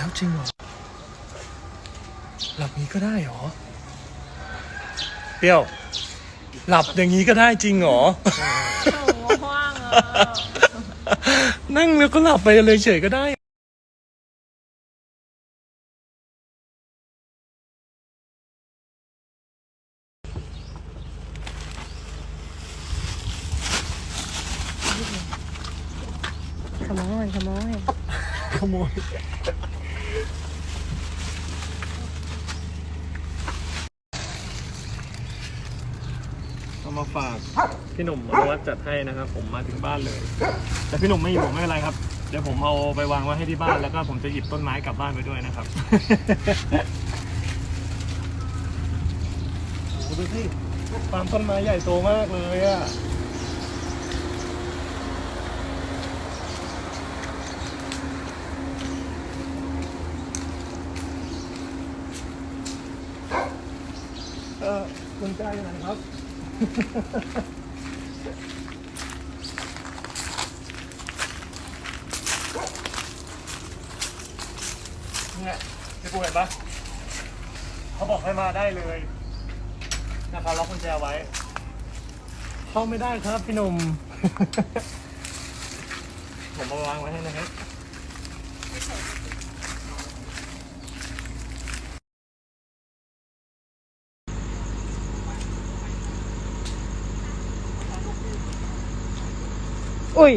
แล้วจริงเหรอ หลับนี้ก็ได้เหรอ เปรี้ยว หลับอย่างนี้ก็ได้จริงเหรอหนูว่างอะนั่งแล้วก็หลับไปเลยเฉยก็ได้ขโมยขโมย ขโมย เอามาฝากพี่หนุ่มอนุวัฒน์จัดให้นะครับ ผมมาถึงบ้านเลย แต่พี่หนุ่มไม่อยู่ไม่เป็นไรครับ เดี๋ยวผมเอาไปวางไว้ให้ที่บ้านแล้วก็ผมจะหยิบต้นไม้กลับบ้านไปด้วยนะครับโอ้โหดูสิฟาร์มต้นไม้ใหญ่โตมากเลยอะเออคุณใจอยู่ไหนครับ เนี่ยพี่ปูเห็นปะเขาบอกให้มาได้เลยนะครับล็อกกุญแจไว้ เข้าไม่ได้ครับพี่หนุ่ม ผมมาวางไว้ให้นะครับ อุ้ย